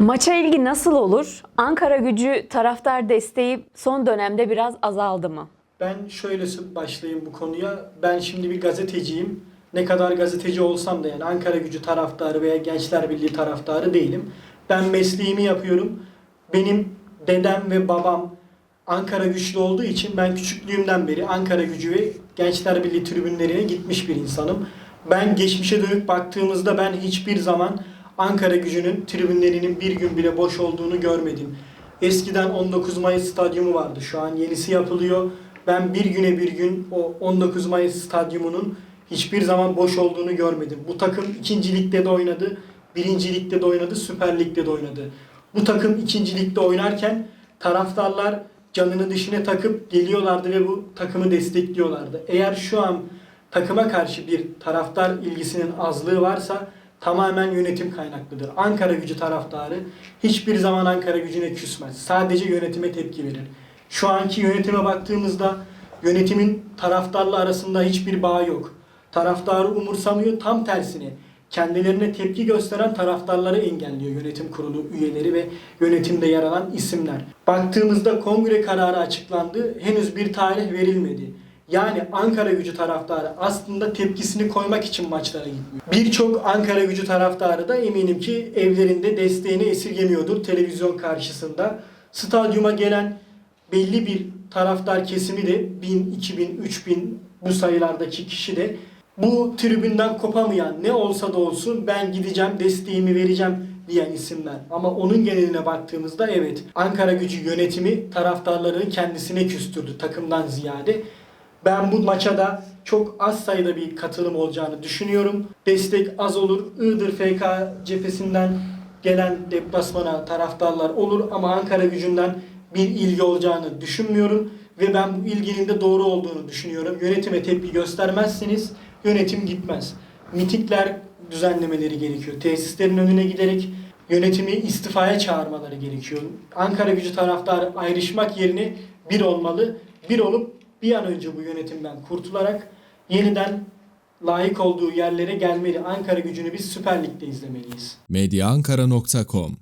Maça ilgi nasıl olur? Ankara gücü taraftar desteği son dönemde biraz azaldı mı? Ben şöyle başlayayım bu konuya. Ben şimdi bir gazeteciyim. Ne kadar gazeteci olsam da yani Ankara gücü taraftarı veya Gençler Birliği taraftarı değilim. Ben mesleğimi yapıyorum. Benim dedem ve babam Ankara güçlü olduğu için ben küçüklüğümden beri Ankara gücü ve Gençler Birliği tribünlerine gitmiş bir insanım. Ben geçmişe dönüp baktığımızda ben hiçbir zaman Ankara gücünün tribünlerinin bir gün bile boş olduğunu görmedim. Eskiden 19 Mayıs stadyumu vardı. Şu an yenisi yapılıyor. Ben bir güne bir gün o 19 Mayıs stadyumunun hiçbir zaman boş olduğunu görmedim. Bu takım ikinci ligde de oynadı, birinci ligde de oynadı, süper ligde de oynadı. Bu takım ikinci ligde oynarken taraftarlar canını dışına takıp geliyorlardı ve bu takımı destekliyorlardı. Eğer şu an takıma karşı bir taraftar ilgisinin azlığı varsa tamamen yönetim kaynaklıdır. Ankara gücü taraftarı hiçbir zaman Ankara gücüne küsmez. Sadece yönetime tepki verir. Şu anki yönetime baktığımızda yönetimin taraftarla arasında hiçbir bağ yok. Taraftarı umursamıyor tam tersine. Kendilerine tepki gösteren taraftarları engelliyor yönetim kurulu üyeleri ve yönetimde yer alan isimler. Baktığımızda kongre kararı açıklandı. Henüz bir tarih verilmedi. Yani Ankara gücü taraftarı aslında tepkisini koymak için maçlara gitmiyor. Birçok Ankara gücü taraftarı da eminim ki evlerinde desteğini esirgemiyordur televizyon karşısında. Stadyuma gelen belli bir taraftar kesimi de 1000, 2000, 3000 bu sayılardaki kişi de bu tribünden kopamayan ne olsa da olsun ben gideceğim desteğimi vereceğim diyen isimler. Ama onun geneline baktığımızda evet Ankara gücü yönetimi taraftarlarını kendisine küstürdü takımdan ziyade. Ben bu maça da çok az sayıda bir katılım olacağını düşünüyorum. Destek az olur. Iğdır FK cephesinden gelen deplasmana taraftarlar olur ama Ankara gücünden bir ilgi olacağını düşünmüyorum ve ben bu ilginin de doğru olduğunu düşünüyorum. Yönetime tepki göstermezseniz yönetim gitmez. Mitikler düzenlemeleri gerekiyor. Tesislerin önüne giderek yönetimi istifaya çağırmaları gerekiyor. Ankara gücü taraftarı ayrışmak yerine bir olmalı. Bir olup bir an önce bu yönetimden kurtularak yeniden layık olduğu yerlere gelmeli. Ankara gücünü biz Süper Lig'de izlemeliyiz. medyaankara.com